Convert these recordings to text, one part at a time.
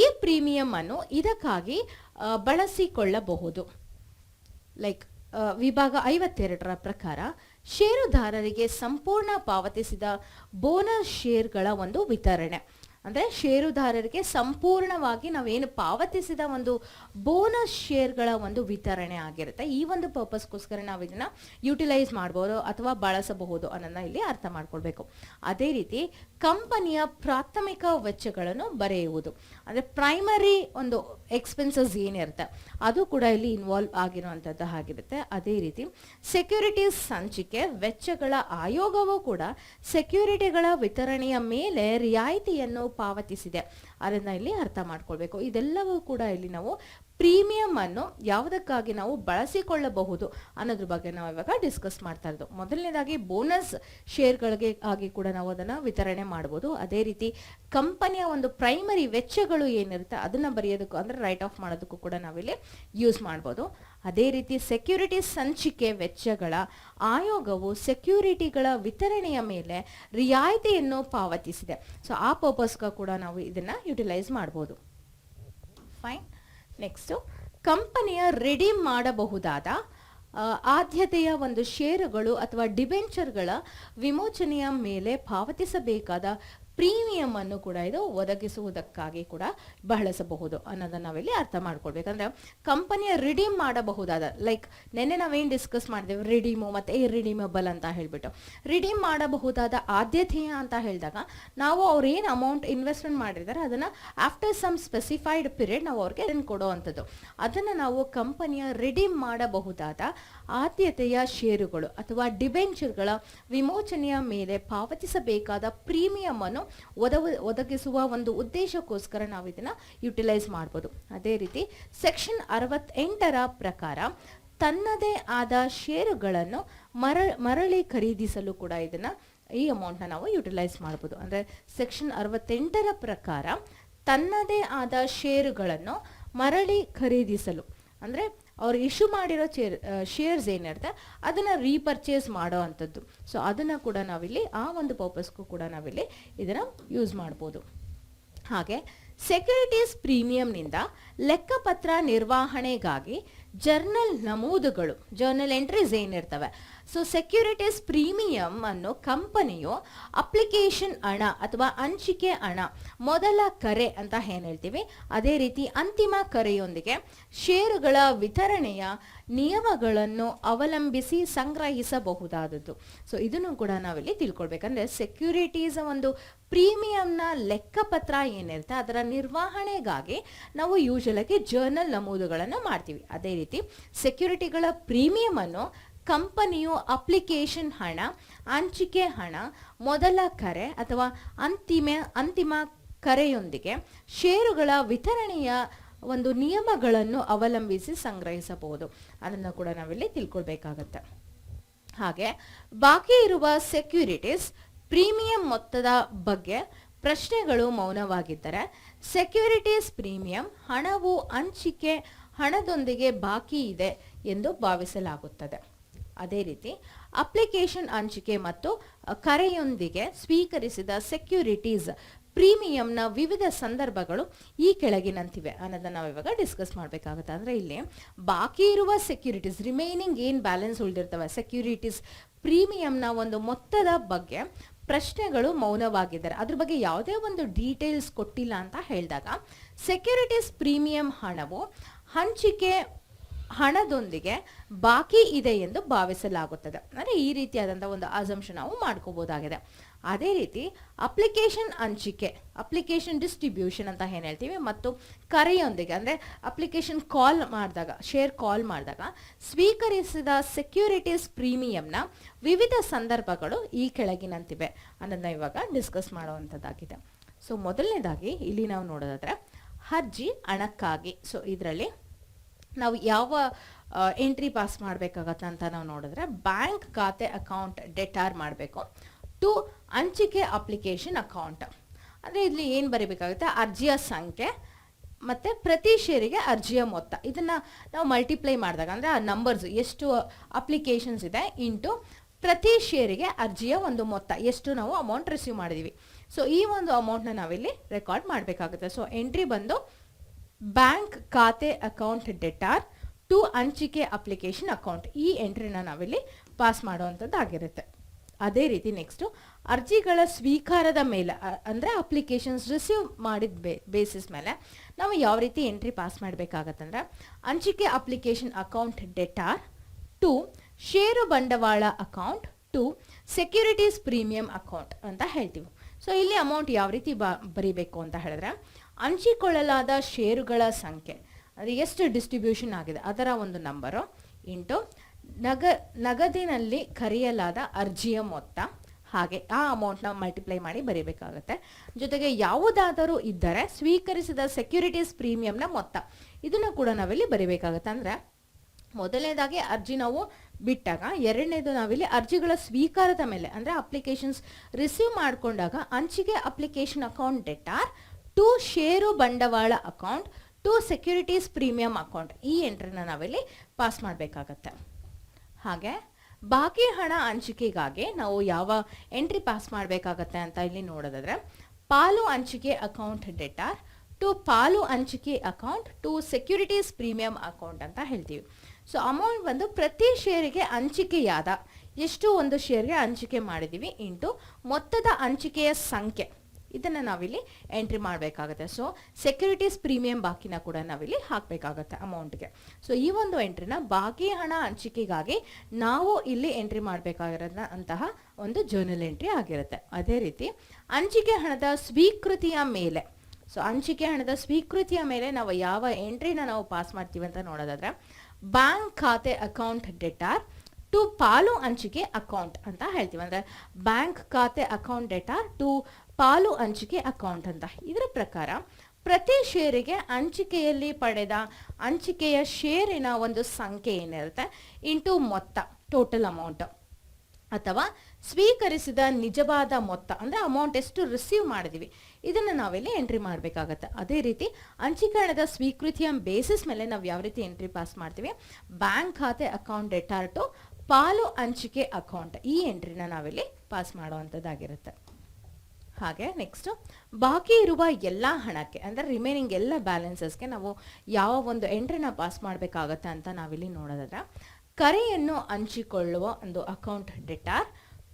ಈ ಪ್ರೀಮಿಯಂ ಅನ್ನು ಇದಕ್ಕಾಗಿ ಬಳಸಿಕೊಳ್ಳಬಹುದು. ಲೈಕ್ ವಿಭಾಗ ಐವತ್ತೆರಡರ ಪ್ರಕಾರ ಷೇರುದಾರರಿಗೆ ಸಂಪೂರ್ಣ ಪಾವತಿಸಿದ ಬೋನಸ್ ಶೇರ್ಗಳ ಒಂದು ವಿತರಣೆ. ಅಂದರೆ ಷೇರುದಾರರಿಗೆ ಸಂಪೂರ್ಣವಾಗಿ ನಾವೇನು ಪಾವತಿಸಿದ ಒಂದು ಬೋನಸ್ ಶೇರ್ಗಳ ಒಂದು ವಿತರಣೆ ಆಗಿರುತ್ತೆ. ಈ ಒಂದು ಪರ್ಪಸ್ಗೋಸ್ಕರ ನಾವು ಇದನ್ನ ಯುಟಿಲೈಸ್ ಮಾಡ್ಬೋದು ಅಥವಾ ಬಳಸಬಹುದು ಅನ್ನೋದನ್ನ ಇಲ್ಲಿ ಅರ್ಥ ಮಾಡ್ಕೊಳ್ಬೇಕು. ಅದೇ ರೀತಿ ಕಂಪನಿಯ ಪ್ರಾಥಮಿಕ ವೆಚ್ಚಗಳನ್ನು ಬರೆಯುವುದು. ಅಂದರೆ ಪ್ರೈಮರಿ ಒಂದು ಎಕ್ಸ್ಪೆನ್ಸಸ್ ಏನಿರುತ್ತೆ, ಅದು ಕೂಡ ಇಲ್ಲಿ ಇನ್ವಾಲ್ವ್ ಆಗಿರುವಂಥದ್ದು ಆಗಿರುತ್ತೆ. ಅದೇ ರೀತಿ ಸೆಕ್ಯೂರಿಟೀಸ್ ಸಂಚಿಕೆ, ವೆಚ್ಚಗಳ ಆಯೋಗವೂ ಕೂಡ ಸೆಕ್ಯೂರಿಟಿಗಳ ವಿತರಣೆಯ ಮೇಲೆ ರಿಯಾಯಿತಿಯನ್ನು ಪಾವತಿಸಿದೆ. ಅದನ್ನ ಇಲ್ಲಿ ಅರ್ಥ ಮಾಡ್ಕೊಳ್ಬೇಕು. ಇದೆಲ್ಲವೂ ಕೂಡ ಇಲ್ಲಿ ನಾವು ಪ್ರೀಮಿಯಂ ಅನ್ನು ಯಾವುದಕ್ಕಾಗಿ ನಾವು ಬಳಸಿಕೊಳ್ಳಬಹುದು ಅನ್ನೋದ್ರ ಬಗ್ಗೆ ನಾವು ಇವಾಗ ಡಿಸ್ಕಸ್ ಮಾಡ್ತಾ ಇರೋದು. ಮೊದಲನೇದಾಗಿ ಬೋನಸ್ ಶೇರ್ಗಳಿಗೆ ಆಗಿ ಕೂಡ ನಾವು ಅದನ್ನು ವಿತರಣೆ ಮಾಡ್ಬೋದು. ಅದೇ ರೀತಿ ಕಂಪನಿಯ ಒಂದು ಪ್ರೈಮರಿ ವೆಚ್ಚಗಳು ಏನಿರುತ್ತೆ ಅದನ್ನ ಬರೆಯೋದಕ್ಕೂ ಅಂದ್ರೆ ರೈಟ್ ಆಫ್ ಮಾಡೋದಕ್ಕೂ ಕೂಡ ನಾವಿಲ್ಲಿ ಯೂಸ್ ಮಾಡ್ಬೋದು. ಅದೇ ರೀತಿ ಸೆಕ್ಯೂರಿಟಿ ಸಂಚಿಕೆ ವೆಚ್ಚಗಳ ಆಯೋಗವು ಸೆಕ್ಯೂರಿಟಿಗಳ ವಿತರಣೆಯ ಮೇಲೆ ರಿಯಾಯಿತಿಯನ್ನು ಪಾವತಿಸಿದೆ. ಸೊ ಆ ಪರ್ಪಸ್ಗೂ ಕೂಡ ನಾವು ಇದನ್ನ ಯುಟಿಲೈಸ್ ಮಾಡ್ಬೋದು. ಫೈನ್ ನೆಕ್ಸ್ಟು ಕಂಪನಿಯ ರೆಡಿಮ್ ಮಾಡಬಹುದಾದ ಆದ್ಯತೆಯ ಒಂದು ಷೇರುಗಳು ಅಥವಾ ಡಿಬೆಂಚರ್ಗಳ ವಿಮೋಚನೆಯ ಮೇಲೆ ಪಾವತಿಸಬೇಕಾದ ಪ್ರೀಮಿಯಂ ಅನ್ನು ಕೂಡ ಇದು ಒದಗಿಸುವುದಕ್ಕಾಗಿ ಕೂಡ ಬಳಸಬಹುದು ಅನ್ನೋದನ್ನ ನಾವಿಲ್ಲಿ ಅರ್ಥ ಮಾಡ್ಕೊಳ್ಬೇಕಂದ್ರೆ ಕಂಪನಿಯ ರಿಡೀಮ್ ಮಾಡಬಹುದಾದ ಲೈಕ್ ನಿನ್ನೆ ನಾವೇನು ಡಿಸ್ಕಸ್ ಮಾಡಿದೆವು ರಿಡೀಮು ಮತ್ತೆ ಇರ್ರಿಡೀಮಬಲ್ ಅಂತ ಹೇಳ್ಬಿಟ್ಟು. ರಿಡೀಮ್ ಮಾಡಬಹುದಾದ ಆದ್ಯತೆಯ ಅಂತ ಹೇಳಿದಾಗ ನಾವು ಅವ್ರು ಏನು ಅಮೌಂಟ್ ಇನ್ವೆಸ್ಟ್ಮೆಂಟ್ ಮಾಡಿದ್ದಾರೆ ಅದನ್ನ ಆಫ್ಟರ್ ಸಮ್ ಸ್ಪೆಸಿಫೈಡ್ ಪೀರಿಯಡ್ ನಾವು ಅವ್ರಿಗೆ ಅದನ್ನು ಕೊಡುವಂಥದ್ದು. ಅದನ್ನು ನಾವು ಕಂಪನಿಯ ರಿಡೀಮ್ ಮಾಡಬಹುದಾದ ಆದ್ಯತೆಯ ಷೇರುಗಳು ಅಥವಾ ಡಿಬೆಂಚರ್ಗಳ ವಿಮೋಚನೆಯ ಮೇಲೆ ಪಾವತಿಸಬೇಕಾದ ಪ್ರೀಮಿಯಂ ಅನ್ನು ಒದಗಿಸುವ ಒಂದು ಉದ್ದೇಶಕ್ಕೋಸ್ಕರ ನಾವು ಇದನ್ನ ಯುಟಿಲೈಸ್ ಮಾಡ್ಬೋದು. ಅದೇ ರೀತಿ ಸೆಕ್ಷನ್ ಅರವತ್ತೆಂಟರ ಪ್ರಕಾರ ತನ್ನದೇ ಆದ ಷೇರುಗಳನ್ನು ಮರ, ಮರಳಿ ಖರೀದಿಸಲು ಕೂಡ ಇದನ್ನ ಈ ಅಮೌಂಟ್ನ ನಾವು ಯುಟಿಲೈಸ್ ಮಾಡ್ಬೋದು. ಅಂದರೆ ಸೆಕ್ಷನ್ ಅರವತ್ತೆಂಟರ ಪ್ರಕಾರ ತನ್ನದೇ ಆದ ಷೇರುಗಳನ್ನು ಮರಳಿ ಖರೀದಿಸಲು. ಅಂದರೆ ಅವ್ರು ಇಶ್ಯೂ ಮಾಡಿರೋ ಚೇರ್ ಶೇರ್ಸ್ ಏನಿರುತ್ತೆ ಅದನ್ನು ರೀಪರ್ಚೇಸ್ ಮಾಡೋ ಅಂಥದ್ದು. ಸೊ ಅದನ್ನು ಕೂಡ ನಾವಿಲ್ಲಿ, ಆ ಒಂದು ಪರ್ಪಸ್ಗೂ ಕೂಡ ನಾವಿಲ್ಲಿ ಇದನ್ನು ಯೂಸ್ ಮಾಡ್ಬೋದು. ಹಾಗೆ ಸೆಕ್ಯೂರಿಟೀಸ್ ಪ್ರೀಮಿಯಂನಿಂದ ಲೆಕ್ಕಪತ್ರ ನಿರ್ವಹಣೆಗಾಗಿ ಜರ್ನಲ್ ನಮೂದುಗಳು ಜರ್ನಲ್ ಎಂಟ್ರೀಸ್ ಏನಿರ್ತವೆ ಸೊ ಸೆಕ್ಯೂರಿಟೀಸ್ ಪ್ರೀಮಿಯಂ ಅನ್ನೋ ಕಂಪನಿಯು ಅಪ್ಲಿಕೇಶನ್ ಹಣ ಅಥವಾ ಹಂಚಿಕೆ ಹಣ ಮೊದಲ ಕರೆ ಅಂತ ಏನು ಹೇಳ್ತೀವಿ? ಅದೇ ರೀತಿ ಅಂತಿಮ ಕರೆಯೊಂದಿಗೆ ಷೇರುಗಳ ವಿತರಣೆಯ ನಿಯಮಗಳನ್ನು ಅವಲಂಬಿಸಿ ಸಂಗ್ರಹಿಸಬಹುದಾದದ್ದು. ಸೊ ಇದನ್ನು ಕೂಡ ನಾವಿಲ್ಲಿ ತಿಳ್ಕೊಳ್ಬೇಕಂದ್ರೆ ಸೆಕ್ಯೂರಿಟೀಸ್ ಒಂದು ಪ್ರೀಮಿಯಂನ ಲೆಕ್ಕಪತ್ರ ಏನಿರುತ್ತೆ, ಅದರ ನಿರ್ವಹಣೆಗಾಗಿ ನಾವು ಯೂಶಲಾಗಿ ಜರ್ನಲ್ ನಮೂದುಗಳನ್ನು ಮಾಡ್ತೀವಿ. ಅದೇ ರೀತಿ ಸೆಕ್ಯೂರಿಟಿಗಳ ಪ್ರೀಮಿಯಂ ಅನ್ನು ಕಂಪನಿಯು ಅಪ್ಲಿಕೇಶನ್ ಹಣ, ಹಂಚಿಕೆ ಹಣ, ಮೊದಲ ಕರೆ ಅಥವಾ ಅಂತಿಮ ಅಂತಿಮ ಕರೆಯೊಂದಿಗೆ ಷೇರುಗಳ ವಿತರಣೆಯ ಒಂದು ನಿಯಮಗಳನ್ನು ಅವಲಂಬಿಸಿ ಸಂಗ್ರಹಿಸಬಹುದು. ಅದನ್ನು ಕೂಡ ನಾವಿಲ್ಲಿ ತಿಳ್ಕೊಳ್ಬೇಕಾಗತ್ತೆ. ಹಾಗೆ, ಬಾಕಿ ಇರುವ ಸೆಕ್ಯೂರಿಟೀಸ್ ಪ್ರೀಮಿಯಂ ಮೊತ್ತದ ಬಗ್ಗೆ ಪ್ರಶ್ನೆಗಳು ಮೌನವಾಗಿದ್ದರೆ, ಸೆಕ್ಯೂರಿಟೀಸ್ ಪ್ರೀಮಿಯಂ ಹಣವು ಹಂಚಿಕೆ ಹಣದೊಂದಿಗೆ ಬಾಕಿ ಇದೆ ಎಂದು ಭಾವಿಸಲಾಗುತ್ತದೆ. ಅದೇ ರೀತಿ ಅಪ್ಲಿಕೇಶನ್ ಹಂಚಿಕೆ ಮತ್ತು ಕರೆಯೊಂದಿಗೆ ಸ್ವೀಕರಿಸಿದ ಸೆಕ್ಯೂರಿಟೀಸ್ ಪ್ರೀಮಿಯಂನ ವಿವಿಧ ಸಂದರ್ಭಗಳು ಈ ಕೆಳಗಿನಂತಿವೆ ಅನ್ನೋದನ್ನ ನಾವು ಇವಾಗ ಡಿಸ್ಕಸ್ ಮಾಡಬೇಕಾಗುತ್ತೆ. ಅಂದರೆ ಇಲ್ಲಿ ಬಾಕಿ ಇರುವ ಸೆಕ್ಯೂರಿಟೀಸ್, ರಿಮೈನಿಂಗ್ ಏನು ಬ್ಯಾಲೆನ್ಸ್ ಉಳಿದಿರ್ತವೆ, ಸೆಕ್ಯೂರಿಟೀಸ್ ಪ್ರೀಮಿಯಂನ ಒಂದು ಮೊತ್ತದ ಬಗ್ಗೆ ಪ್ರಶ್ನೆಗಳು ಮೌನವಾಗಿದ್ದಾರೆ. ಅದ್ರ ಬಗ್ಗೆ ಯಾವುದೇ ಒಂದು ಡೀಟೇಲ್ಸ್ ಕೊಟ್ಟಿಲ್ಲ ಅಂತ ಹೇಳಿದಾಗ, ಸೆಕ್ಯೂರಿಟೀಸ್ ಪ್ರೀಮಿಯಂ ಹಣವು ಹಂಚಿಕೆ ಹಣದೊಂದಿಗೆ ಬಾಕಿ ಇದೆ ಎಂದು ಭಾವಿಸಲಾಗುತ್ತದೆ. ಅಂದರೆ ಈ ರೀತಿಯಾದಂಥ ಒಂದು ಅಸಂಪ್ಷನ್ ನಾವು ಮಾಡ್ಕೋಬೋದಾಗಿದೆ ಅದೇ ರೀತಿ ಅಪ್ಲಿಕೇಶನ್ ಹಂಚಿಕೆ ಅಪ್ಲಿಕೇಶನ್ ಡಿಸ್ಟ್ರಿಬ್ಯೂಷನ್ ಅಂತ ಏನು ಹೇಳ್ತೀವಿ? ಮತ್ತು ಕರೆಯೊಂದಿಗೆ, ಅಂದರೆ ಅಪ್ಲಿಕೇಶನ್ ಕಾಲ್ ಮಾಡಿದಾಗ ಶೇರ್ ಕಾಲ್ ಮಾಡಿದಾಗ ಸ್ವೀಕರಿಸಿದ ಸೆಕ್ಯೂರಿಟೀಸ್ ಪ್ರೀಮಿಯಂನ ವಿವಿಧ ಸಂದರ್ಭಗಳು ಈ ಕೆಳಗಿನಂತಿವೆ ಅನ್ನೋದನ್ನ ಇವಾಗ ಡಿಸ್ಕಸ್ ಮಾಡುವಂಥದ್ದಾಗಿದೆ ಸೊ ಮೊದಲನೇದಾಗಿ ಇಲ್ಲಿ ನಾವು ನೋಡೋದಾದ್ರೆ, ಅರ್ಜಿ ಹಣಕ್ಕಾಗಿ. ಸೊ ಇದರಲ್ಲಿ ನಾವು ಯಾವ ಎಂಟ್ರಿ ಪಾಸ್ ಮಾಡಬೇಕಾಗತ್ತೆ ಅಂತ ನಾವು ನೋಡಿದ್ರೆ ಬ್ಯಾಂಕ್ ಖಾತೆ ಅಕೌಂಟ್ ಡೆಟಾರ್ ಮಾಡಬೇಕು. ಟು ಹಂಚಿಕೆ ಅಪ್ಲಿಕೇಶನ್ ಅಕೌಂಟ್ ಅಂದರೆ ಇಲ್ಲಿ ಏನು ಬರೀಬೇಕಾಗುತ್ತೆ? ಅರ್ಜಿಯ ಸಂಖ್ಯೆ ಮತ್ತು ಪ್ರತಿ ಷೇರಿಗೆ ಅರ್ಜಿಯ ಮೊತ್ತ. ಇದನ್ನು ನಾವು ಮಲ್ಟಿಪ್ಲೈ ಮಾಡಿದಾಗ ಅಂದರೆ ಆ ನಂಬರ್ಸ್ ಎಷ್ಟು ಅಪ್ಲಿಕೇಶನ್ಸ್ ಇದೆ ಇಂಟು ಪ್ರತಿ ಷೇರಿಗೆ ಅರ್ಜಿಯ ಒಂದು ಮೊತ್ತ. ಎಷ್ಟು ನಾವು ಅಮೌಂಟ್ ರಿಸೀವ್ ಮಾಡಿದ್ದೀವಿ ಸೊ ಈ ಒಂದು ಅಮೌಂಟ್ನ ನಾವಿಲ್ಲಿ ರೆಕಾರ್ಡ್ ಮಾಡಬೇಕಾಗುತ್ತೆ. ಸೊ ಎಂಟ್ರಿ ಬಂದು ಬ್ಯಾಂಕ್ ಖಾತೆ ಅಕೌಂಟ್ ಡೆಟಾರ್ ಟು ಹಂಚಿಕೆ ಅಪ್ಲಿಕೇಶನ್ ಅಕೌಂಟ್. ಈ ಎಂಟ್ರಿನ ನಾವಿಲ್ಲಿ ಪಾಸ್ ಮಾಡುವಂಥದ್ದಾಗಿರುತ್ತೆ. ಅದೇ ರೀತಿ ನೆಕ್ಸ್ಟು, ಅರ್ಜಿಗಳ ಸ್ವೀಕಾರದ ಮೇಲೆ ಅಂದರೆ ಅಪ್ಲಿಕೇಶನ್ಸ್ ರಿಸೀವ್ ಮಾಡಿದ ಬೇ, ಬೇಸಿಸ್ ಮೇಲೆ ನಾವು ಯಾವ ರೀತಿ ಎಂಟ್ರಿ ಪಾಸ್ ಮಾಡಬೇಕಾಗತ್ತಂದ್ರೆ, ಹಂಚಿಕೆ ಅಪ್ಲಿಕೇಶನ್ ಅಕೌಂಟ್ ಡೆಟಾರ್ ಟು ಷೇರು ಬಂಡವಾಳ account to securities premium account ಅಂತ ಹೇಳ್ತೀವಿ. ಸೊ, ಇಲ್ಲಿ ಅಮೌಂಟ್ ಯಾವ ರೀತಿ ಬ, ಬರೀಬೇಕು ಅಂತ ಹೇಳಿದ್ರೆ ಹಂಚಿಕೊಳ್ಳಲಾದ ಷೇರುಗಳ ಸಂಖ್ಯೆ. ಅದು ಎಷ್ಟು ಡಿಸ್ಟ್ರಿಬ್ಯೂಷನ್ ಆಗಿದೆ? ಅದರ ಒಂದು ನಂಬರು ಇಂಟು ನಗ, ನಗದಿನಲ್ಲಿ ಕರೆಯಲಾದ ಅರ್ಜಿಯ ಮೊತ್ತ. ಹಾಗೆ ಆ ಅಮೌಂಟ್ನ ಮಲ್ಟಿಪ್ಲೈ ಮಾಡಿ ಬರೀಬೇಕಾಗುತ್ತೆ. ಜೊತೆಗೆ ಯಾವುದಾದರೂ ಇದ್ದರೆ ಸ್ವೀಕರಿಸಿದ ಸೆಕ್ಯೂರಿಟೀಸ್ ಪ್ರೀಮಿಯಂನ ಮೊತ್ತ. ಇದನ್ನು ಕೂಡ ನಾವಿಲ್ಲಿ ಬರೀಬೇಕಾಗುತ್ತೆ. ಅಂದರೆ ಮೊದಲನೇದಾಗಿ ಅರ್ಜಿ ನಾವು ಬಿಟ್ಟಾಗ, ಎರಡನೇದು ನಾವಿಲ್ಲಿ ಅರ್ಜಿಗಳ ಸ್ವೀಕಾರದ ಮೇಲೆ, ಅಂದರೆ ಅಪ್ಲಿಕೇಶನ್ಸ್ ರಿಸೀವ್ ಮಾಡಿಕೊಂಡಾಗ, ಹಂಚಿಕೆ ಅಪ್ಲಿಕೇಶನ್ ಅಕೌಂಟ್ ಡೆಟಾರ್ ಟು ಷೇರು ಬಂಡವಾಳ account to securities premium account ಈ ಎಂಟ್ರಿನ ನಾವಿಲ್ಲಿ ಪಾಸ್ ಮಾಡಬೇಕಾಗತ್ತೆ. ಹಾಗೆ, ಬಾಕಿ ಹಣ ಹಂಚಿಕೆಗಾಗಿ ನಾವು ಯಾವ ಎಂಟ್ರಿ ಪಾಸ್ ಮಾಡಬೇಕಾಗತ್ತೆ ಅಂತ ಇಲ್ಲಿ ನೋಡೋದಾದ್ರೆ, ಪಾಲು ಹಂಚಿಕೆ ಅಕೌಂಟ್ ಡೆಟಾರ್ ಟು ಪಾಲು ಹಂಚಿಕೆ account to securities premium account ಅಂತ ಹೇಳ್ತೀವಿ. ಸೊ ಅಮೌಂಟ್ ಬಂದು ಪ್ರತಿ ಷೇರಿಗೆ ಹಂಚಿಕೆಯಾದ, ಎಷ್ಟು ಒಂದು ಶೇರ್ಗೆ ಹಂಚಿಕೆ ಮಾಡಿದ್ದೀವಿ ಇಂಟು ಮೊತ್ತದ ಹಂಚಿಕೆಯ ಸಂಖ್ಯೆ. ಇದನ್ನು ನಾವಿಲ್ಲಿ ಎಂಟ್ರಿ ಮಾಡಬೇಕಾಗುತ್ತೆ. ಸೊ ಸೆಕ್ಯೂರಿಟೀಸ್ ಪ್ರೀಮಿಯಂ ಬಾಕಿನ ಕೂಡ ನಾವಿಲ್ಲಿ ಹಾಕಬೇಕಾಗತ್ತೆ ಅಮೌಂಟ್ಗೆ ಸೊ ಈ ಒಂದು ಎಂಟ್ರಿನ ಬಾಕಿ ಹಣ ಹಂಚಿಕೆಗಾಗಿ ನಾವು ಇಲ್ಲಿ ಎಂಟ್ರಿ ಮಾಡಬೇಕಾಗಿರೋದ ಅಂತಹ ಒಂದು ಜರ್ನಲ್ ಎಂಟ್ರಿ ಆಗಿರುತ್ತೆ. ಅದೇ ರೀತಿ, ಹಂಚಿಕೆ ಹಣದ ಸ್ವೀಕೃತಿಯ ಮೇಲೆ. ಸೊ ಹಂಚಿಕೆ ಹಣದ ಸ್ವೀಕೃತಿಯ ಮೇಲೆ ನಾವು ಯಾವ ಎಂಟ್ರಿನ ನಾವು ಪಾಸ್ ಮಾಡ್ತೀವಿ ಅಂತ ನೋಡೋದಾದ್ರೆ ಬ್ಯಾಂಕ್ ಖಾತೆ ಅಕೌಂಟ್ ಡೆಟಾರ್ ಟು ಪಾಲು ಹಂಚಿಕೆ ಅಕೌಂಟ್ ಅಂತ ಹೇಳ್ತೀವಿ. ಅಂದರೆ ಬ್ಯಾಂಕ್ ಖಾತೆ ಅಕೌಂಟ್ ಡೆಟಾರ್ ಟು ಪಾಲು ಹಂಚಿಕೆ ಅಕೌಂಟ್ ಅಂತ. ಇದರ ಪ್ರಕಾರ ಪ್ರತಿ ಷೇರಿಗೆ ಹಂಚಿಕೆಯಲ್ಲಿ ಪಡೆದ ಹಂಚಿಕೆಯ ಷೇರಿನ ಒಂದು ಸಂಖ್ಯೆ ಏನಿರುತ್ತೆ? ಇಂಟು ಮೊತ್ತ ಟೋಟಲ್ ಅಮೌಂಟ್ ಅಥವಾ ಸ್ವೀಕರಿಸಿದ ನಿಜವಾದ ಮೊತ್ತ, ಅಂದರೆ ಅಮೌಂಟ್ ಎಷ್ಟು ರಿಸೀವ್ ಮಾಡಿದೀವಿ. ಇದನ್ನು ನಾವಿಲ್ಲಿ ಎಂಟ್ರಿ ಮಾಡಬೇಕಾಗತ್ತೆ. ಅದೇ ರೀತಿ ಹಂಚಿಕರಣದ ಸ್ವೀಕೃತಿಯ ಬೇಸಿಸ್ ಮೇಲೆ ನಾವು ಯಾವ ರೀತಿ ಎಂಟ್ರಿ ಪಾಸ್ ಮಾಡ್ತೀವಿ? ಬ್ಯಾಂಕ್ ಖಾತೆ ಅಕೌಂಟ್ ಡೆಟಾರ್ ಟು ಪಾಲು ಹಂಚಿಕೆ ಅಕೌಂಟ್ ಈ ಎಂಟ್ರಿನ ನಾವಿಲ್ಲಿ ಪಾಸ್ ಮಾಡುವಂಥದ್ದಾಗಿರುತ್ತೆ. ಹಾಗೆ ನೆಕ್ಸ್ಟ್ ಬಾಕಿ ಇರುವ ಎಲ್ಲ ಹಣಕ್ಕೆ, ಅಂದರೆ ರಿಮೈನಿಂಗ್ ಎಲ್ಲ ಬ್ಯಾಲೆನ್ಸಸ್ಗೆ ನಾವು ಯಾವ ಒಂದು ಎಂಟ್ರಿನ ಪಾಸ್ ಮಾಡಬೇಕಾಗತ್ತೆ ಅಂತ ನಾವಿಲ್ಲಿ ನೋಡೋದಾದ್ರೆ, ಕರೆಯನ್ನು ಹಂಚಿಕೊಳ್ಳುವ ಒಂದು ಅಕೌಂಟ್ ಡೆಟಾರ್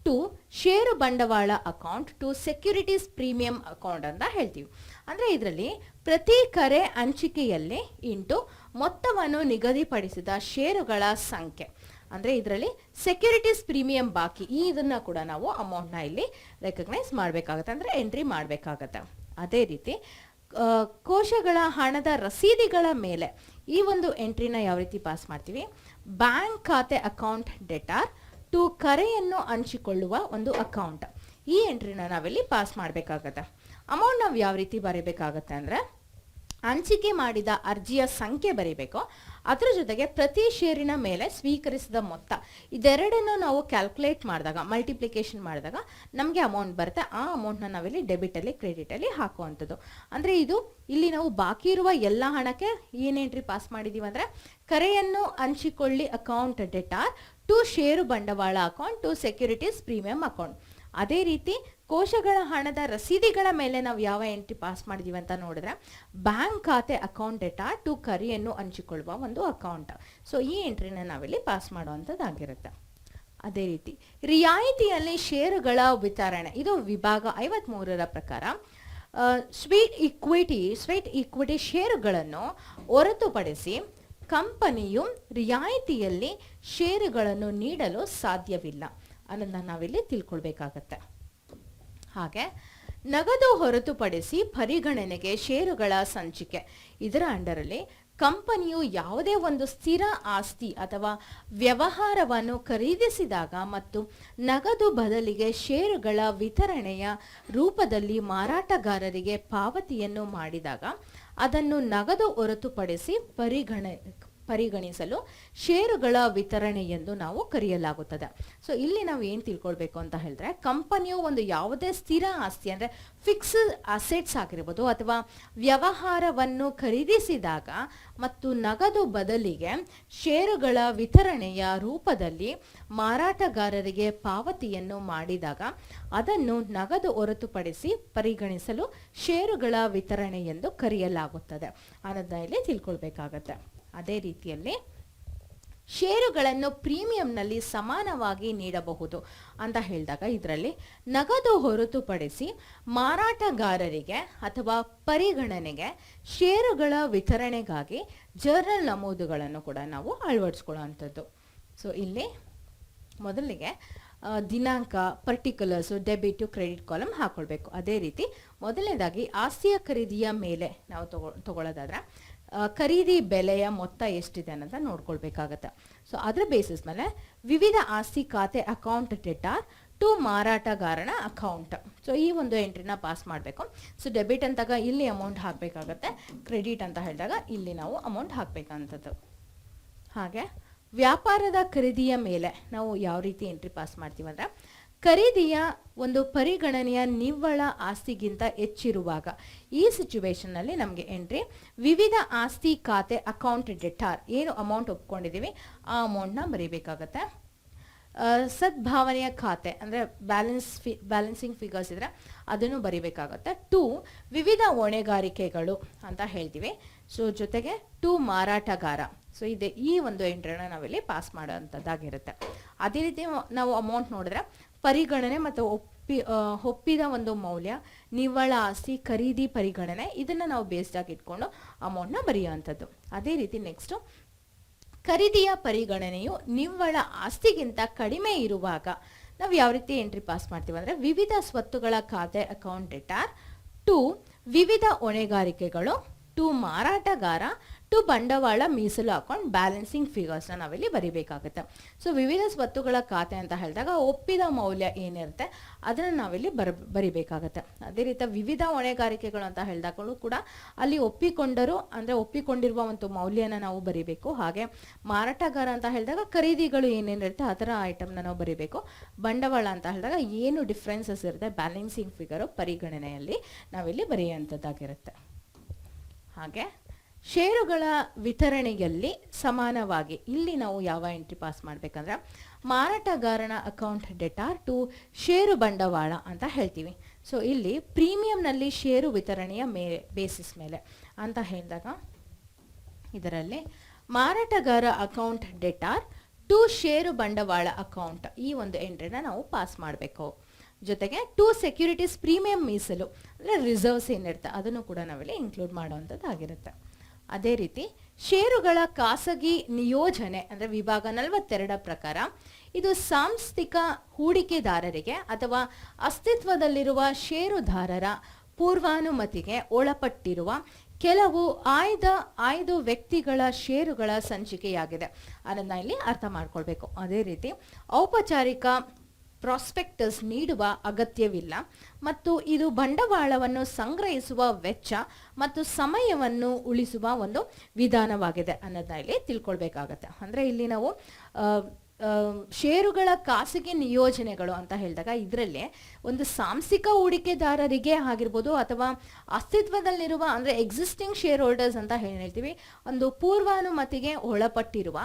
ಟು ಷೇರು ಬಂಡವಾಳ account to securities premium account ಅಂತ ಹೇಳ್ತೀವಿ. ಅಂದರೆ ಇದರಲ್ಲಿ ಪ್ರತಿ ಕರೆ ಹಂಚಿಕೆಯಲ್ಲಿ ಇಂಟು ಮೊತ್ತವನ್ನು ನಿಗದಿಪಡಿಸಿದ ಷೇರುಗಳ ಸಂಖ್ಯೆ. ಅಂದರೆ ಇದರಲ್ಲಿ ಸೆಕ್ಯೂರಿಟೀಸ್ ಪ್ರೀಮಿಯಂ ಬಾಕಿ. ಈ ಇದನ್ನ ಕೂಡ ನಾವು ಅಮೌಂಟ್ನ ಇಲ್ಲಿ ರೆಕಗ್ನೈಸ್ ಮಾಡಬೇಕಾಗತ್ತೆ, ಅಂದರೆ ಎಂಟ್ರಿ ಮಾಡಬೇಕಾಗತ್ತೆ. ಅದೇ ರೀತಿ ಕೋಶಗಳ ಹಣದ ರಸೀದಿಗಳ ಮೇಲೆ ಈ ಒಂದು ಎಂಟ್ರಿನ ಯಾವ ರೀತಿ ಪಾಸ್ ಮಾಡ್ತೀವಿ? ಬ್ಯಾಂಕ್ ಖಾತೆ ಅಕೌಂಟ್ ಡೆಟಾರ್ ಟು ಕರೆಯನ್ನು ಹಂಚಿಕೊಳ್ಳುವ ಒಂದು ಅಕೌಂಟ್ ಈ ಎಂಟ್ರಿನ ನಾವಿಲ್ಲಿ ಪಾಸ್ ಮಾಡಬೇಕಾಗತ್ತೆ. ಅಮೌಂಟ್ ನಾವು ಯಾವ ರೀತಿ ಬರೀಬೇಕಾಗತ್ತೆ ಅಂದರೆ, ಹಂಚಿಕೆ ಮಾಡಿದ ಅರ್ಜಿಯ ಸಂಖ್ಯೆ ಬರೀಬೇಕು. ಅದರ ಜೊತೆಗೆ ಪ್ರತಿ ಷೇರಿನ ಮೇಲೆ ಸ್ವೀಕರಿಸಿದ ಮೊತ್ತ. ಇದೆರಡನ್ನು ನಾವು ಕ್ಯಾಲ್ಕುಲೇಟ್ ಮಾಡಿದಾಗ ಮಲ್ಟಿಪ್ಲಿಕೇಶನ್ ಮಾಡಿದಾಗ ನಮಗೆ ಅಮೌಂಟ್ ಬರುತ್ತೆ. ಆ ಅಮೌಂಟ್ನ ನಾವಿಲ್ಲಿ ಡೆಬಿಟಲ್ಲಿ ಕ್ರೆಡಿಟಲ್ಲಿ ಹಾಕುವಂಥದ್ದು. ಅಂದರೆ ಇದು ಇಲ್ಲಿ ನಾವು ಬಾಕಿ ಇರುವ ಎಲ್ಲ ಹಣಕ್ಕೆ ಏನೇನ್ರಿ ಪಾಸ್ ಮಾಡಿದ್ದೀವಿ ಅಂದರೆ, ಕರೆಯನ್ನು ಹಂಚಿಕೊಳ್ಳಿ ಅಕೌಂಟ್ ಡೆಟಾರ್ ಟು ಷೇರು ಬಂಡವಾಳ account to securities premium account ಅದೇ ರೀತಿ ಕೋಶಗಳ ಹಣದ ರಸೀದಿಗಳ ಮೇಲೆ ನಾವು ಯಾವ ಎಂಟ್ರಿ ಪಾಸ್ ಮಾಡಿದೀವಿ ಅಂತ ನೋಡಿದ್ರೆ ಬ್ಯಾಂಕ್ ಖಾತೆ ಅಕೌಂಟ್ ಡೇಟಾ ಟು ಕರಿಯನ್ನು ಹಂಚಿಕೊಳ್ಳುವ ಒಂದು ಅಕೌಂಟ್ ಸೊ ಈ ಎಂಟ್ರಿನ ನಾವಿಲ್ಲಿ ಪಾಸ್ ಮಾಡುವಂಥದ್ದಾಗಿರುತ್ತೆ. ಅದೇ ರೀತಿ ರಿಯಾಯಿತಿಯಲ್ಲಿ ಷೇರುಗಳ ವಿತರಣೆ. ಇದು ವಿಭಾಗ ಐವತ್ಮೂರರ ಪ್ರಕಾರ ಸ್ವೀಟ್ ಇಕ್ವಿಟಿ ಸ್ವೀಟ್ ಇಕ್ವಿಟಿ ಷೇರುಗಳನ್ನು ಹೊರತುಪಡಿಸಿ ಕಂಪನಿಯು ರಿಯಾಯಿತಿಯಲ್ಲಿ ಷೇರುಗಳನ್ನು ನೀಡಲು ಸಾಧ್ಯವಿಲ್ಲ. ಅನ್ನೋದನ್ನ ನಾವಿಲ್ಲಿ ತಿಳ್ಕೊಳ್ಬೇಕಾಗತ್ತೆ. ಹಾಗೆ, ನಗದು ಹೊರತುಪಡಿಸಿ ಪರಿಗಣನೆಗೆ ಷೇರುಗಳ ಸಂಚಿಕೆ. ಇದರ ಅಂಡರಲ್ಲಿ ಕಂಪನಿಯು ಯಾವುದೇ ಒಂದು ಸ್ಥಿರ ಆಸ್ತಿ ಅಥವಾ ವ್ಯವಹಾರವನ್ನು ಖರೀದಿಸಿದಾಗ ಮತ್ತು ನಗದು ಬದಲಿಗೆ ಷೇರುಗಳ ವಿತರಣೆಯ ರೂಪದಲ್ಲಿ ಮಾರಾಟಗಾರರಿಗೆ ಪಾವತಿಯನ್ನು ಮಾಡಿದಾಗ, ಅದನ್ನು ನಗದು ಹೊರತುಪಡಿಸಿ ಪರಿಗಣ ಪರಿಗಣಿಸಲು ಷೇರುಗಳ ವಿತರಣೆ ಎಂದು ನಾವು ಕರೆಯಲಾಗುತ್ತದೆ. ಸೊ ಇಲ್ಲಿ ನಾವು ಏನು ತಿಳ್ಕೊಳ್ಬೇಕು ಅಂತ ಹೇಳಿದ್ರೆ, ಕಂಪನಿಯು ಒಂದು ಯಾವುದೇ ಸ್ಥಿರ ಆಸ್ತಿ ಅಂದರೆ ಫಿಕ್ಸ್ಡ್ ಅಸೆಟ್ಸ್ ಆಗಿರ್ಬೋದು ಅಥವಾ ವ್ಯವಹಾರವನ್ನು ಖರೀದಿಸಿದಾಗ ಮತ್ತು ನಗದು ಬದಲಿಗೆ ಷೇರುಗಳ ವಿತರಣೆಯ ರೂಪದಲ್ಲಿ ಮಾರಾಟಗಾರರಿಗೆ ಪಾವತಿಯನ್ನು ಮಾಡಿದಾಗ ಅದನ್ನು ನಗದು ಹೊರತುಪಡಿಸಿ ಪರಿಗಣಿಸಲು ಷೇರುಗಳ ವಿತರಣೆ ಎಂದು ಕರೆಯಲಾಗುತ್ತದೆ. ಅನ್ನೋದನ್ನ ಇಲ್ಲಿ ತಿಳ್ಕೊಳ್ಬೇಕಾಗತ್ತೆ. ಅದೇ ರೀತಿಯಲ್ಲಿ ಷೇರುಗಳನ್ನು ಪ್ರೀಮಿಯಂನಲ್ಲಿ ಸಮಾನವಾಗಿ ನೀಡಬಹುದು ಅಂತ ಹೇಳಿದಾಗ ಇದರಲ್ಲಿ ನಗದು ಹೊರತುಪಡಿಸಿ ಮಾರಾಟಗಾರರಿಗೆ ಅಥವಾ ಪರಿಗಣನೆಗೆ ಷೇರುಗಳ ವಿತರಣೆಗಾಗಿ ಜರ್ನಲ್ ನಮೂದುಗಳನ್ನು ಕೂಡ ನಾವು ಅಳವಡಿಸ್ಕೊಳ್ಳೋವಂಥದ್ದು. ಸೊ ಇಲ್ಲಿ ಮೊದಲಿಗೆ ದಿನಾಂಕ ಪರ್ಟಿಕ್ಯುಲರ್ಸು ಡೆಬಿಟು ಕ್ರೆಡಿಟ್ ಕಾಲಮ್ ಹಾಕ್ಕೊಳ್ಬೇಕು ಅದೇ ರೀತಿ ಮೊದಲನೇದಾಗಿ ಆಸ್ತಿಯ ಖರೀದಿಯ ಮೇಲೆ ನಾವು ತಗೊ, ತಗೊಳ್ಳೋದಾದ್ರೆ ಖರೀದಿ ಬೆಲೆಯ ಮೊತ್ತ ಎಷ್ಟಿದೆ ಅನ್ನೋದನ್ನ ನೋಡ್ಕೊಳ್ಬೇಕಾಗತ್ತೆ. ಸೊ ಅದರ ಬೇಸಿಸ್ ಮೇಲೆ ವಿವಿಧ ಆಸ್ತಿ ಖಾತೆ ಅಕೌಂಟ್ ಡೆಟಾರ್ ಟು ಮಾರಾಟಗಾರನ ಅಕೌಂಟ್ ಸೊ ಈ ಒಂದು ಎಂಟ್ರಿನ ಪಾಸ್ ಮಾಡಬೇಕು. ಸೊ ಡೆಬಿಟ್ ಅಂತಾಗ ಇಲ್ಲಿ ಅಮೌಂಟ್ ಹಾಕಬೇಕಾಗತ್ತೆ ಕ್ರೆಡಿಟ್ ಅಂತ ಹೇಳಿದಾಗ ಇಲ್ಲಿ ನಾವು ಅಮೌಂಟ್ ಹಾಕಬೇಕಂಥದ್ದು ಹಾಗೆ ವ್ಯಾಪಾರದ ಖರೀದಿಯ ಮೇಲೆ ನಾವು ಯಾವ ರೀತಿ ಎಂಟ್ರಿ ಪಾಸ್ ಮಾಡ್ತೀವಿ ಅಂದ್ರೆ ಖರೀದಿಯ ಒಂದು ಪರಿಗಣನೆಯ ನಿವ್ವಳ ಆಸ್ತಿಗಿಂತ ಹೆಚ್ಚಿರುವಾಗ ಈ ಸಿಚುವೇಶನ್ನಲ್ಲಿ ನಮಗೆ ಎಂಟ್ರಿ ವಿವಿಧ ಆಸ್ತಿ ಖಾತೆ ಅಕೌಂಟ್ ಡೆಟಾರ್ ಏನು ಅಮೌಂಟ್ ಒಪ್ಕೊಂಡಿದ್ದೀವಿ ಆ ಅಮೌಂಟ್ನ ಬರೀಬೇಕಾಗತ್ತೆ. ಸದ್ಭಾವನೆಯ ಖಾತೆ, ಅಂದರೆ ಬ್ಯಾಲೆನ್ಸ್ ಫಿ ಬ್ಯಾಲೆನ್ಸಿಂಗ್ ಫಿಗರ್ಸ್ ಇದ್ರೆ ಅದನ್ನು ಬರಿಬೇಕಾಗುತ್ತೆ. ಟು ವಿವಿಧ ಹೊಣೆಗಾರಿಕೆಗಳು ಅಂತ ಹೇಳ್ತೀವಿ. ಸೊ ಜೊತೆಗೆ ಟು ಮಾರಾಟಗಾರ. ಸೊ ಇದೆ ಈ ಒಂದು ಎಂಟ್ರಿನ ನಾವಿಲ್ಲಿ ಪಾಸ್ ಮಾಡೋವಂಥದ್ದಾಗಿರುತ್ತೆ. ಅದೇ ರೀತಿ ನಾವು ಅಮೌಂಟ್ ನೋಡಿದ್ರೆ ಪರಿಗಣನೆ ಮತ್ತು ಒಪ್ಪಿ ಒಪ್ಪಿದ ಒಂದು ಮೌಲ್ಯ, ನಿವ್ವಳ ಆಸ್ತಿ, ಖರೀದಿ ಪರಿಗಣನೆ, ಇದನ್ನು ನಾವು ಬೇಸ್ಡ್ ಆಗಿ ಇಟ್ಕೊಂಡು ಅಮೌಂಟ್ನ ಬರೆಯುವಂಥದ್ದು. ಅದೇ ರೀತಿ ನೆಕ್ಸ್ಟು ಖರೀದಿಯ ಪರಿಗಣನೆಯು ನಿವ್ವಳ ಆಸ್ತಿಗಿಂತ ಕಡಿಮೆ ಇರುವಾಗ ನಾವು ಯಾವ ರೀತಿ ಎಂಟ್ರಿ ಪಾಸ್ ಮಾಡ್ತೀವಿ ಅಂದರೆ ವಿವಿಧ ಸ್ವತ್ತುಗಳ ಖಾತೆ ಅಕೌಂಟ್ ರಿಟಾರ್ ಟು ವಿವಿಧ ಹೊಣೆಗಾರಿಕೆಗಳು ಟು ಮಾರಾಟಗಾರ ಟು ಬಂಡವಾಳ ಮೀಸಲು ಅಕೌಂಟ್ ಬ್ಯಾಲೆನ್ಸಿಂಗ್ ಫಿಗರ್ಸ್ನ ನಾವಿಲ್ಲಿ ಬರಿಬೇಕಾಗುತ್ತೆ. ಸೊ ವಿವಿಧ ಸ್ವತ್ತುಗಳ ಖಾತೆ ಅಂತ ಹೇಳಿದಾಗ ಒಪ್ಪಿದ ಮೌಲ್ಯ ಏನಿರುತ್ತೆ ಅದನ್ನು ನಾವಿಲ್ಲಿ ಬರ, ಬರಿಬೇಕಾಗತ್ತೆ. ಅದೇ ರೀತಿ ವಿವಿಧ ಹೊಣೆಗಾರಿಕೆಗಳು ಅಂತ ಹೇಳಿದಾಗಲೂ ಕೂಡ ಅಲ್ಲಿ ಒಪ್ಪಿಕೊಂಡರು ಅಂದರೆ ಒಪ್ಪಿಕೊಂಡಿರುವ ಒಂದು ಮೌಲ್ಯನ ನಾವು ಬರಿಬೇಕು. ಹಾಗೆ ಮಾರಾಟಗಾರ ಅಂತ ಹೇಳಿದಾಗ ಖರೀದಿಗಳು ಏನೇನಿರುತ್ತೆ ಆ ಥರ ಐಟಮ್ನ ನಾವು ಬರಿಬೇಕು. ಬಂಡವಾಳ ಅಂತ ಹೇಳಿದಾಗ ಏನು ಡಿಫ್ರೆನ್ಸಸ್ ಇರುತ್ತೆ ಬ್ಯಾಲೆನ್ಸಿಂಗ್ ಫಿಗರು ಪರಿಗಣನೆಯಲ್ಲಿ ನಾವಿಲ್ಲಿ ಬರೆಯುವಂಥದ್ದಾಗಿರುತ್ತೆ. ಹಾಗೆ ಷೇರುಗಳ ವಿತರಣೆಯಲ್ಲಿ ಸಮಾನವಾಗಿ ಇಲ್ಲಿ ನಾವು ಯಾವ ಎಂಟ್ರಿ ಪಾಸ್ ಮಾಡಬೇಕಂದ್ರೆ ಮಾರಾಟಗಾರನ ಅಕೌಂಟ್ ಡೆಟಾರ್ ಟು ಷೇರು ಬಂಡವಾಳ ಅಂತ ಹೇಳ್ತೀವಿ. ಸೊ ಇಲ್ಲಿ ಪ್ರೀಮಿಯಂನಲ್ಲಿ ಷೇರು ವಿತರಣೆಯ ಮೇ ಬೇಸಿಸ್ ಮೇಲೆ ಅಂತ ಹೇಳಿದಾಗ ಇದರಲ್ಲಿ ಮಾರಾಟಗಾರ ಅಕೌಂಟ್ ಡೆಟಾರ್ ಟು ಷೇರು ಬಂಡವಾಳ ಅಕೌಂಟ್ ಈ ಒಂದು ಎಂಟ್ರಿನ ನಾವು ಪಾಸ್ ಮಾಡಬೇಕು. ಜೊತೆಗೆ ಟು ಸೆಕ್ಯೂರಿಟೀಸ್ ಪ್ರೀಮಿಯಂ ಮೀಸಲು, ಅಂದರೆ ರಿಸರ್ವ್ಸ್ ಏನಿರುತ್ತೆ ಅದನ್ನು ಕೂಡ ನಾವಿಲ್ಲಿ ಇನ್ಕ್ಲೂಡ್ ಮಾಡುವಂಥದ್ದಾಗಿರುತ್ತೆ. ಅದೇ ರೀತಿ ಷೇರುಗಳ ಖಾಸಗಿ ನಿಯೋಜನೆ ಅಂದರೆ ವಿಭಾಗ ನಲವತ್ತೆರಡರ ಪ್ರಕಾರ ಇದು ಸಾಂಸ್ಥಿಕ ಹೂಡಿಕೆದಾರರಿಗೆ ಅಥವಾ ಅಸ್ತಿತ್ವದಲ್ಲಿರುವ ಷೇರುದಾರರ ಪೂರ್ವಾನುಮತಿಗೆ ಒಳಪಟ್ಟಿರುವ ಕೆಲವು ಆಯ್ದ ಆಯ್ದು ವ್ಯಕ್ತಿಗಳ ಷೇರುಗಳ ಸಂಚಿಕೆಯಾಗಿದೆ. ಅದನ್ನು ಇಲ್ಲಿ ಅರ್ಥ ಮಾಡ್ಕೊಳ್ಬೇಕು. ಅದೇ ರೀತಿ ಔಪಚಾರಿಕ ಪ್ರಾಸ್ಪೆಕ್ಟಸ್ ನೀಡುವ ಅಗತ್ಯವಿಲ್ಲ. ಮತ್ತು ಇದು ಬಂಡವಾಳವನ್ನು ಸಂಗ್ರಹಿಸುವ ವೆಚ್ಚ ಮತ್ತು ಸಮಯವನ್ನು ಉಳಿಸುವ ಒಂದು ವಿಧಾನವಾಗಿದೆ ಅನ್ನೋದನ್ನ ಇಲ್ಲಿ ತಿಳ್ಕೊಳ್ಬೇಕಾಗತ್ತೆ. ಅಂದರೆ ಇಲ್ಲಿ ನಾವು ಷೇರುಗಳ ಖಾಸಗಿ ನಿಯೋಜನೆಗಳು ಅಂತ ಹೇಳಿದಾಗ ಇದರಲ್ಲಿ ಒಂದು ಸಾಂಸ್ಥಿಕ ಹೂಡಿಕೆದಾರರಿಗೆ ಆಗಿರ್ಬೋದು ಅಥವಾ ಅಸ್ತಿತ್ವದಲ್ಲಿರುವ ಅಂದರೆ ಎಕ್ಸಿಸ್ಟಿಂಗ್ ಶೇರ್ ಹೋಲ್ಡರ್ಸ್ ಅಂತ ಹೇಳಿ ಹೇಳ್ತೀವಿ. ಒಂದು ಪೂರ್ವಾನುಮತಿಗೆ ಒಳಪಟ್ಟಿರುವ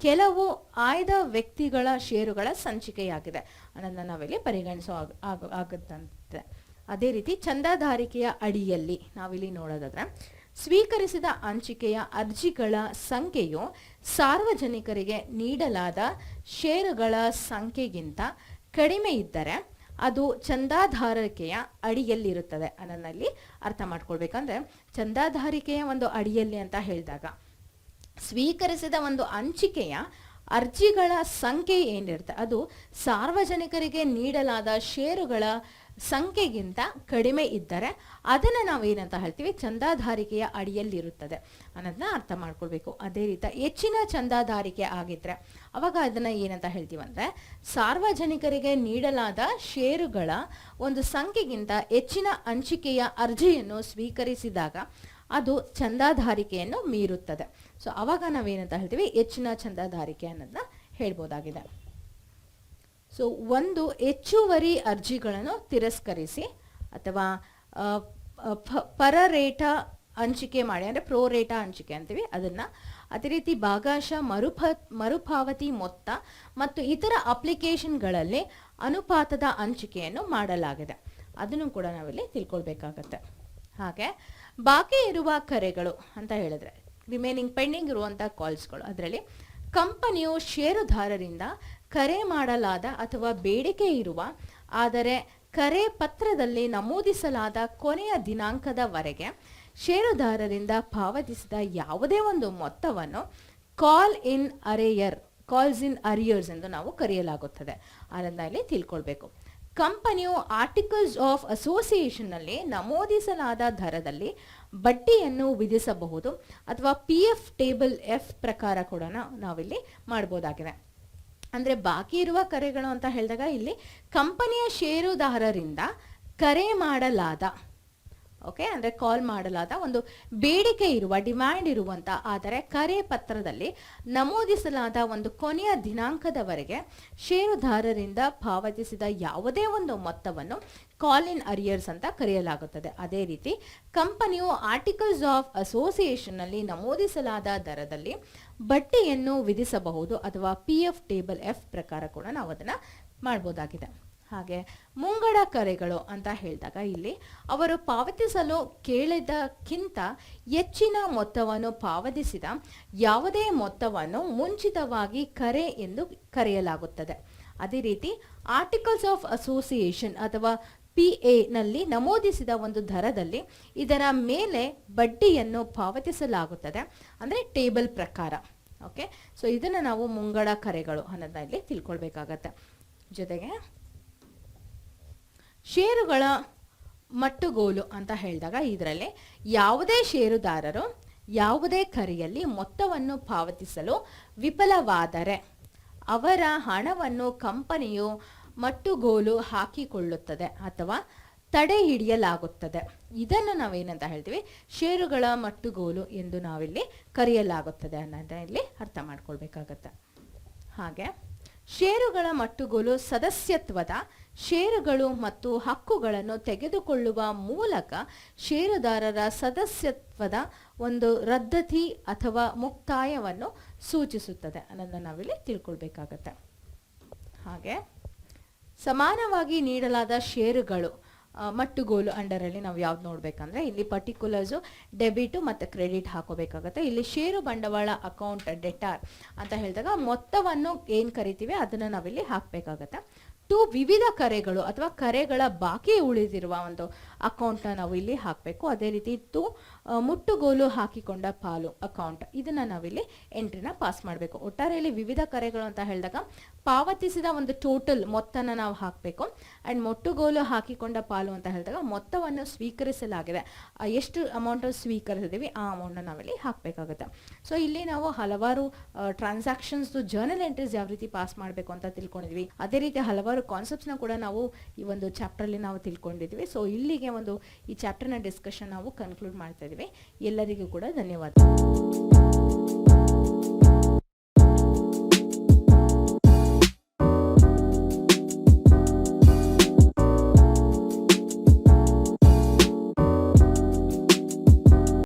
ಕೆಲವು ಆಯ್ದ ವ್ಯಕ್ತಿಗಳ ಷೇರುಗಳ ಸಂಚಿಕೆಯಾಗಿದೆ. ಅನ್ನೋದನ್ನ ನಾವಿಲ್ಲಿ ಪರಿಗಣಿಸೋ ಆಗ- ಆಗ- ಆಗುತ್ತಂತೆ. ಅದೇ ರೀತಿ ಚಂದಾದಾರಿಕೆಯ ಅಡಿಯಲ್ಲಿ ನಾವಿಲ್ಲಿ ನೋಡೋದಾದ್ರೆ, ಸ್ವೀಕರಿಸಿದ ಹಂಚಿಕೆಯ ಅರ್ಜಿಗಳ ಸಂಖ್ಯೆಯು ಸಾರ್ವಜನಿಕರಿಗೆ ನೀಡಲಾದ ಷೇರುಗಳ ಸಂಖ್ಯೆಗಿಂತ ಕಡಿಮೆ ಇದ್ದರೆ ಅದು ಚಂದಾದಾರಿಕೆಯ ಅಡಿಯಲ್ಲಿರುತ್ತದೆ ಅನ್ನೋದಲ್ಲಿ ಅರ್ಥ ಮಾಡ್ಕೊಳ್ಬೇಕಂದ್ರೆ, ಚಂದಾದಾರಿಕೆಯ ಒಂದು ಅಡಿಯಲ್ಲಿ ಅಂತ ಹೇಳಿದಾಗ ಸ್ವೀಕರಿಸಿದ ಒಂದು ಹಂಚಿಕೆಯ ಅರ್ಜಿಗಳ ಸಂಖ್ಯೆ ಏನಿರುತ್ತೆ? ಅದು ಸಾರ್ವಜನಿಕರಿಗೆ ನೀಡಲಾದ ಷೇರುಗಳ ಸಂಖ್ಯೆಗಿಂತ ಕಡಿಮೆ ಇದ್ದರೆ ಅದನ್ನು ಏನಂತ ಹೇಳ್ತೀವಿ? ಚಂದಾದಾರಿಕೆಯ ಅಡಿಯಲ್ಲಿರುತ್ತದೆ. ಅನ್ನೋದನ್ನ ಅರ್ಥ ಮಾಡ್ಕೊಳ್ಬೇಕು. ಅದೇ ರೀತಿ ಹೆಚ್ಚಿನ ಚಂದಾದಾರಿಕೆ ಆಗಿದ್ರೆ ಅವಾಗ ಅದನ್ನ ಏನಂತ ಹೇಳ್ತೀವಿ ಅಂದ್ರೆ ಸಾರ್ವಜನಿಕರಿಗೆ ನೀಡಲಾದ ಷೇರುಗಳ ಒಂದು ಸಂಖ್ಯೆಗಿಂತ ಹೆಚ್ಚಿನ ಹಂಚಿಕೆಯ ಅರ್ಜಿಯನ್ನು ಸ್ವೀಕರಿಸಿದಾಗ ಅದು ಚಂದಾಧಾರಿಕೆಯನ್ನು ಮೀರುತ್ತದೆ. ಸೊ ಅವಾಗ ನಾವೇನಂತ ಹೇಳ್ತೀವಿ? ಹೆಚ್ಚಿನ ಚಂದಾಧಾರಿಕೆ ಅನ್ನೋದನ್ನ ಹೇಳ್ಬೋದಾಗಿದೆ. ಸೊ ಒಂದು ಹೆಚ್ಚುವರಿ ಅರ್ಜಿಗಳನ್ನು ತಿರಸ್ಕರಿಸಿ ಅಥವಾ ಪರರೇಟ ಹಂಚಿಕೆ ಮಾಡಿ, ಅಂದರೆ ಪ್ರೋರೇಟ ಹಂಚಿಕೆ ಅಂತೀವಿ ಅದನ್ನು. ಅದೇ ರೀತಿ ಭಾಗಶಃ ಮರುಪ, ಮರುಪಾವತಿ ಮೊತ್ತ ಮತ್ತು ಇತರ ಅಪ್ಲಿಕೇಶನ್ಗಳಲ್ಲಿ ಅನುಪಾತದ ಹಂಚಿಕೆಯನ್ನು ಮಾಡಲಾಗಿದೆ. ಅದನ್ನು ಕೂಡ ನಾವಿಲ್ಲಿ ತಿಳ್ಕೊಳ್ಬೇಕಾಗತ್ತೆ. ಹಾಗೆ ಬಾಕಿ ಇರುವ ಕರೆಗಳು ಅಂತ ಹೇಳಿದ್ರೆ ರಿಮೇನಿಂಗ್ ಪೆಂಡಿಂಗ್ ಇರುವಂಥ ಕಾಲ್ಸ್ಗಳು ಅದರಲ್ಲಿ ಕಂಪನಿಯು ಷೇರುದಾರರಿಂದ ಕರೆ ಮಾಡಲಾದ ಅಥವಾ ಬೇಡಿಕೆ ಇರುವ, ಆದರೆ ಕರೆ ಪತ್ರದಲ್ಲಿ ನಮೂದಿಸಲಾದ ಕೊನೆಯ ದಿನಾಂಕದವರೆಗೆ ಷೇರುದಾರರಿಂದ ಪಾವತಿಸಿದ ಯಾವುದೇ ಒಂದು ಮೊತ್ತವನ್ನು ಕಾಲ್ ಇನ್ ಅರೇಯರ್ ಕಾಲ್ಸ್ ಇನ್ ಅರಿಯರ್ಸ್ ಎಂದು ನಾವು ಕರೆಯಲಾಗುತ್ತದೆ. ಅದನ್ನ ಇಲ್ಲಿ ತಿಳ್ಕೊಳ್ಬೇಕು. ಕಂಪನಿಯು ಆರ್ಟಿಕಲ್ಸ್ ಆಫ್ ಅಸೋಸಿಯೇಷನ್ನಲ್ಲಿ ನಮೂದಿಸಲಾದ ದರದಲ್ಲಿ ಬಡ್ಡಿಯನ್ನು ವಿಧಿಸಬಹುದು ಅಥವಾ ಪಿ ಎಫ್ ಟೇಬಲ್ ಎಫ್ ಪ್ರಕಾರ ಕೂಡ ನಾವಿಲ್ಲಿ ಮಾಡ್ಬೋದಾಗಿದೆ. ಅಂದ್ರೆ ಬಾಕಿ ಇರುವ ಕರೆಗಳು ಅಂತ ಹೇಳಿದಾಗ ಇಲ್ಲಿ ಕಂಪನಿಯ ಷೇರುದಾರರಿಂದ ಕರೆ ಮಾಡಲಾದ ಓಕೆ ಅಂದರೆ ಕಾಲ್ ಮಾಡಲಾದ ಒಂದು ಬೇಡಿಕೆ ಇರುವ ಡಿಮ್ಯಾಂಡ್ ಇರುವಂಥ ಆದರೆ ಕರೆ ಪತ್ರದಲ್ಲಿ ನಮೂದಿಸಲಾದ ಒಂದು ಕೊನೆಯ ದಿನಾಂಕದವರೆಗೆ ಷೇರುದಾರರಿಂದ ಪಾವತಿಸಿದ ಯಾವುದೇ ಒಂದು ಮೊತ್ತವನ್ನು ಕಾಲ್ ಇನ್ ಅರಿಯರ್ಸ್ ಅಂತ ಕರೆಯಲಾಗುತ್ತದೆ. ಅದೇ ರೀತಿ ಕಂಪನಿಯು ಆರ್ಟಿಕಲ್ಸ್ ಆಫ್ ಅಸೋಸಿಯೇಷನ್ನಲ್ಲಿ ನಮೂದಿಸಲಾದ ದರದಲ್ಲಿ ಬಡ್ಡಿಯನ್ನು ವಿಧಿಸಬಹುದು ಅಥವಾ ಪಿ ಎಫ್ ಟೇಬಲ್ ಎಫ್ ಪ್ರಕಾರ ಕೂಡ ನಾವು ಅದನ್ನು ಮಾಡಬಹುದಾಗಿದೆ ಹಾಗೆ ಮುಂಗಡ ಕರೆಗಳು ಅಂತ ಹೇಳಿದಾಗ ಇಲ್ಲಿ ಅವರು ಪಾವತಿಸಲು ಕೇಳಿದಕ್ಕಿಂತ ಹೆಚ್ಚಿನ ಮೊತ್ತವನ್ನು ಪಾವತಿಸಿದ ಯಾವುದೇ ಮೊತ್ತವನ್ನು ಮುಂಚಿತವಾಗಿ ಕರೆ ಎಂದು ಕರೆಯಲಾಗುತ್ತದೆ. ಅದೇ ರೀತಿ ಆರ್ಟಿಕಲ್ಸ್ ಆಫ್ ಅಸೋಸಿಯೇಷನ್ ಅಥವಾ ಪಿ ನಲ್ಲಿ ನಮೂದಿಸಿದ ಒಂದು ದರದಲ್ಲಿ ಇದರ ಮೇಲೆ ಬಡ್ಡಿಯನ್ನು ಪಾವತಿಸಲಾಗುತ್ತದೆ. ಅಂದರೆ ಟೇಬಲ್ ಪ್ರಕಾರ. ಓಕೆ ಸೊ ಇದನ್ನು ನಾವು ಮುಂಗಡ ಕರೆಗಳು ಅನ್ನೋದನ್ನ ಇಲ್ಲಿ ತಿಳ್ಕೊಳ್ಬೇಕಾಗತ್ತೆ. ಜೊತೆಗೆ ಷೇರುಗಳ ಮಟ್ಟುಗೋಲು ಅಂತ ಹೇಳಿದಾಗ ಇದರಲ್ಲಿ ಯಾವುದೇ ಷೇರುದಾರರು ಯಾವುದೇ ಕರೆಯಲ್ಲಿ ಮೊತ್ತವನ್ನು ಪಾವತಿಸಲು ವಿಫಲವಾದರೆ ಅವರ ಹಣವನ್ನು ಕಂಪನಿಯು ಮಟ್ಟುಗೋಲು ಹಾಕಿಕೊಳ್ಳುತ್ತದೆ ಅಥವಾ ತಡೆ ಹಿಡಿಯಲಾಗುತ್ತದೆ. ಇದನ್ನು ನಾವೇನಂತ ಹೇಳ್ತೀವಿ? ಷೇರುಗಳ ಮಟ್ಟುಗೋಲು ಎಂದು ನಾವಿಲ್ಲಿ ಕರೆಯಲಾಗುತ್ತದೆ ಅನ್ನೋದನ್ನ ಇಲ್ಲಿ ಅರ್ಥ ಮಾಡ್ಕೊಳ್ಬೇಕಾಗತ್ತೆ. ಹಾಗೆ, ಷೇರುಗಳ ಮಟ್ಟುಗೋಲು ಸದಸ್ಯತ್ವದ ಷೇರುಗಳು ಮತ್ತು ಹಕ್ಕುಗಳನ್ನು ತೆಗೆದುಕೊಳ್ಳುವ ಮೂಲಕ ಷೇರುದಾರರ ಸದಸ್ಯತ್ವದ ಒಂದು ರದ್ದತಿ ಅಥವಾ ಮುಕ್ತಾಯವನ್ನು ಸೂಚಿಸುತ್ತದೆ. ಅನ್ನೋದನ್ನು ನಾವಿಲ್ಲಿ ತಿಳ್ಕೊಳ್ಬೇಕಾಗತ್ತೆ. ಹಾಗೆ ಸಮಾನವಾಗಿ ನೀಡಲಾದ ಷೇರುಗಳು ಮಟ್ಟುಗೋಲು ಅಂಡರಲ್ಲಿ ನಾವು ಯಾವ್ದು ನೋಡ್ಬೇಕಂದ್ರೆ ಇಲ್ಲಿ ಪರ್ಟಿಕ್ಯುಲರ್ಸು ಡೆಬಿಟು ಮತ್ತು ಕ್ರೆಡಿಟ್ ಹಾಕೋಬೇಕಾಗತ್ತೆ. ಇಲ್ಲಿ ಷೇರು ಬಂಡವಾಳ ಅಕೌಂಟ್ ಡೆಟಾರ್ ಅಂತ ಹೇಳಿದಾಗ ಮೊತ್ತವನ್ನು ಏನು ಕರಿತೀವಿ ಅದನ್ನು ನಾವಿಲ್ಲಿ ಹಾಕಬೇಕಾಗತ್ತೆ. ಟು ವಿವಿಧ ಕರೆಗಳು ಅಥವಾ ಕರೆಗಳ ಬಾಕಿ ಉಳಿದಿರುವ ಒಂದು ಅಕೌಂಟ್ನ ನಾವು ಇಲ್ಲಿ ಹಾಕಬೇಕು. ಅದೇ ರೀತಿ ಆ, ಮುಟ್ಟುಗೋಲು ಹಾಕಿಕೊಂಡ ಪಾಲು ಅಕೌಂಟ್ ಇದನ್ನ ನಾವಿಲ್ಲಿ ಎಂಟ್ರಿನ ಪಾಸ್ ಮಾಡಬೇಕು. ಒಟ್ಟಾರೆಯಲ್ಲಿ ವಿವಿಧ ಕರೆಗಳು ಅಂತ ಹೇಳಿದಾಗ ಪಾವತಿಸಿದ ಒಂದು ಟೋಟಲ್ ಮೊತ್ತನ ನಾವು ಹಾಕಬೇಕು. ಅಂಡ್ ಮೊಟ್ಟುಗೋಲು ಹಾಕಿಕೊಂಡ ಪಾಲು ಅಂತ ಹೇಳಿದಾಗ ಮೊತ್ತವನ್ನು ಸ್ವೀಕರಿಸಲಾಗಿದೆ. ಎಷ್ಟು ಅಮೌಂಟ್ ಸ್ವೀಕರಿಸಿದೀವಿ, ಆ ಅಮೌಂಟ್ನ ನಾವಿಲ್ಲಿ ಹಾಕಬೇಕಾಗುತ್ತೆ. ಸೊ ಇಲ್ಲಿ ನಾವು ಹಲವಾರು ಟ್ರಾನ್ಸಾಕ್ಷನ್ಸ್ ಜರ್ನಲ್ ಎಂಟ್ರೀಸ್ ಯಾವ ರೀತಿ ಪಾಸ್ ಮಾಡಬೇಕು ಅಂತ ತಿಳ್ಕೊಂಡಿದ್ವಿ. ಅದೇ ರೀತಿ ಹಲವಾರು ಕಾನ್ಸೆಪ್ಟ್ಸ್ನ ಕೂಡ ನಾವು ಈ ಒಂದು ಚಾಪ್ಟರ್ ಅಲ್ಲಿ ನಾವು ತಿಳ್ಕೊಂಡಿದ್ವಿ. ಸೊ ಇಲ್ಲಿಗೆ ಒಂದು ಈ ಚಾಪ್ಟರ್ನ ಡಿಸ್ಕಷನ್ ನಾವು ಕನ್ಕ್ಲೂಡ್ ಮಾಡ್ತಾ ಇದೀವಿ ಎಲ್ಲರಿಗೂ ಕೂಡ ಧನ್ಯವಾದ.